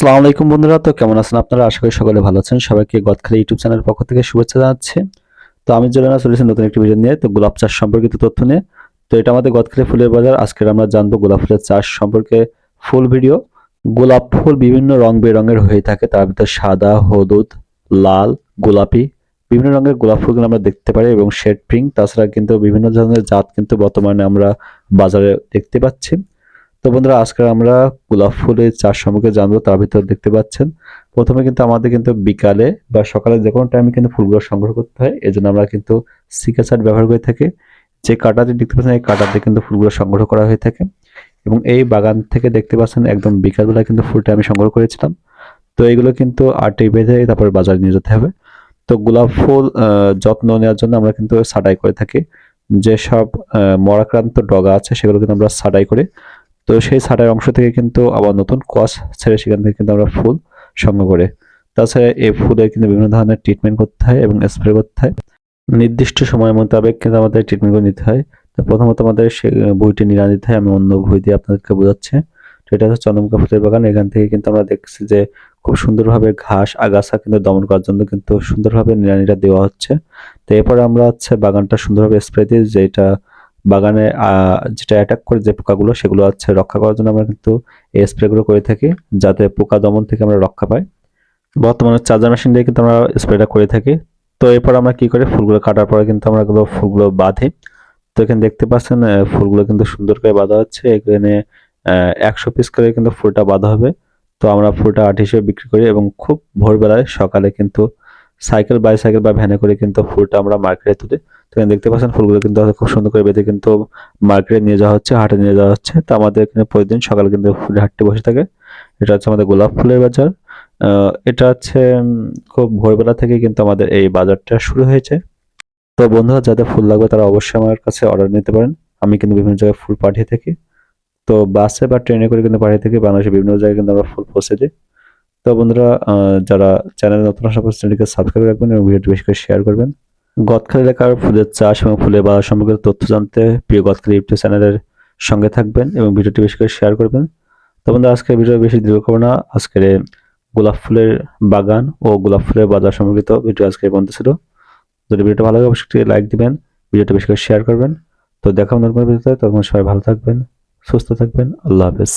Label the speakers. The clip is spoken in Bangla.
Speaker 1: আসসালামু আলাইকুম বন্ধুরা, তো কেমন আছেন আপনারা? আশা করি সকলে ভালো আছেন। সবাইকে গদখালি ইউটিউব চ্যানেলের পক্ষ থেকে শুভেচ্ছা জানাচ্ছি। তো আমি জেলেনা চলেছি নতুন একটি ভিডিও নিয়ে, তো গোলাপ চাষ সম্পর্কিত তথ্য নিয়ে। তো এটা আমাদের গদখালি ফুলের বাজার। আজকে আমরা জানব গোলাপ ফুলের চাষ সম্পর্কে ফুল ভিডিও গোলাপ ফুল বিভিন্ন রং বেরঙের হয়ে থাকে। তার ভিতরে সাদা, হলুদ, লাল, গোলাপি বিভিন্ন রঙের গোলাপ ফুলগুলো আমরা দেখতে পারি এবং শেড পিঙ্ক। তাছাড়া কিন্তু বিভিন্ন ধরনের জাত কিন্তু বর্তমানে আমরা বাজারে দেখতে পাচ্ছি। তো বন্ধুরা, আজকে আমরা গোলাপ ফুলের চাষ সম্পর্কে জানব, তার ভিতর দেখতে পাচ্ছেন। প্রথমে কিন্তু আমাদের কিন্তু বিকালে বা সকালে যে কোনো টাইমে কিন্তু ফুলগুলো সংগ্রহ করতে হয় এই জন্য আমরা কিন্তু সিকা চাট ব্যবহার করে থাকি। যে কাটাতে দেখতে পাচ্ছেন, এই কাটাতে কিন্তু ফুলগুলো সংগ্রহ করা হয়ে থাকে। এবং এই বাগান থেকে দেখতে পাচ্ছেন, একদম বিকালবেলা কিন্তু ফুলটা আমি সংগ্রহ করেছিলাম। তো এগুলো কিন্তু আটে বেঁধে তারপর বাজারে নিয়ে যেতে হবে। তো গোলাপ ফুল যত্ন নেওয়ার জন্য আমরা কিন্তু ছাটাই করে থাকি। যেসব মরাক্রান্ত ডগা আছে, সেগুলো কিন্তু আমরা ছাটাই করে তো সেই ছাটাই অংশ থেকে কিন্তু আবার নতুন কস ছেড়ে সেখান থেকে কিন্তু আমরা ফুল সংগ্রহ করে। তাছাড়া এই ফুলের কিন্তু বিভিন্ন ধরনের ট্রিটমেন্ট করতে হয় এবং স্প্রে করতে হয়। নির্দিষ্ট সময় মোতাবেক কিন্তু আমাদের ট্রিটমেন্টগুলো নিতে হয়। তো প্রথমত আমাদের সে বইটি নিরা নিতে হয়, আমি অন্য বই দিয়ে আপনাদেরকে বোঝাচ্ছি। তো এটা হচ্ছে চন্দ্রমুখা ফুলের বাগান, এখান থেকে কিন্তু আমরা দেখছি যে খুব সুন্দরভাবে ঘাস, আগাছা কিন্তু দমন করার জন্য কিন্তু সুন্দরভাবে নিড়ানিটা দেওয়া হচ্ছে। তো এরপরে আমরা হচ্ছে বাগানটা সুন্দরভাবে স্প্রে দিই যেটা বাগানে যেটা অ্যাটাক করে যে পোকাগুলো, সেগুলো হচ্ছে রক্ষা করার জন্য আমরা কিন্তু এই স্প্রেগুলো করে থাকি, যাতে পোকা দমন থেকে আমরা রক্ষা পাই। বর্তমানে চার্জার মেশিন দিয়ে কিন্তু আমরা স্প্রেটা করে থাকি। তো এরপর আমরা কি করি? ফুলগুলো কাটার পরে কিন্তু আমরা এগুলো, ফুলগুলো বাঁধি। তো এখানে দেখতে পাচ্ছেন ফুলগুলো কিন্তু সুন্দর করে বাঁধা হচ্ছে। এখানে একশো পিস করে কিন্তু ফুলটা বাঁধা হবে। তো আমরা ফুলটা আট হিসেবে বিক্রি করি এবং খুব ভোরবেলায় সকালে কিন্তু সাইকেল বাইসাইকেল বা ভ্যানে করে কিন্তু ফুলটা আমরা মার্কেটে তুলি। তো এখানে দেখতে পাচ্ছেন ফুলগুলো কিন্তু খুব সুন্দর করে বেঁধে কিন্তু মার্কেটে নিয়ে যাওয়া হচ্ছে, হাটে নিয়ে যাওয়া হচ্ছে। তো আমাদের এখানে প্রতিদিন সকালে কিন্তু ফুলের হাটটি বসে থাকে। এটা হচ্ছে আমাদের গোলাপ ফুলের বাজার। এটা হচ্ছে খুব ভোরবেলা থেকে কিন্তু আমাদের এই বাজারটা শুরু হয়েছে। তো বন্ধুরা, যাদের ফুল লাগবে তারা অবশ্যই আমার কাছে অর্ডার নিতে পারেন। আমি কিন্তু বিভিন্ন জায়গায় ফুল পাঠিয়ে থাকি। তো বাসে বা ট্রেনে করে কিন্তু পাঠিয়ে থাকি। বাংলাদেশের বিভিন্ন জায়গায় কিন্তু আমরা ফুল পৌঁছে দিই। তো বন্ধুরা যারা চ্যানেল নতুন আসা চ্যানেলকে সাবস্ক্রাইব রাখবেন এবং ভিডিওটি বেশি করে শেয়ার করবেন। গদখালি এলাকার ফুলের চাষ এবং ফুলের বাজার সম্পর্কে তথ্য জানতে প্রিয় গদখালি ইউটিউব চ্যানেলের সঙ্গে থাকবেন এবং ভিডিওটি বেশি করে শেয়ার করবেন। তো বন্ধুরা, আজকের ভিডিও বেশি দীর্ঘ করব না। আজকের গোলাপ ফুলের বাগান ও গোলাপ ফুলের বাজার সম্পর্কিত ভিডিও আজকে পর্যন্ত ছিল। যদি ভিডিওটা ভালো লাগে, অবশ্যই লাইক দিবেন ভিডিওটা বেশি করে শেয়ার করবেন। তো দেখা নতুন ভিডিওতে তখন সবাই ভালো থাকবেন, সুস্থ থাকবেন। আল্লাহ হাফেজ।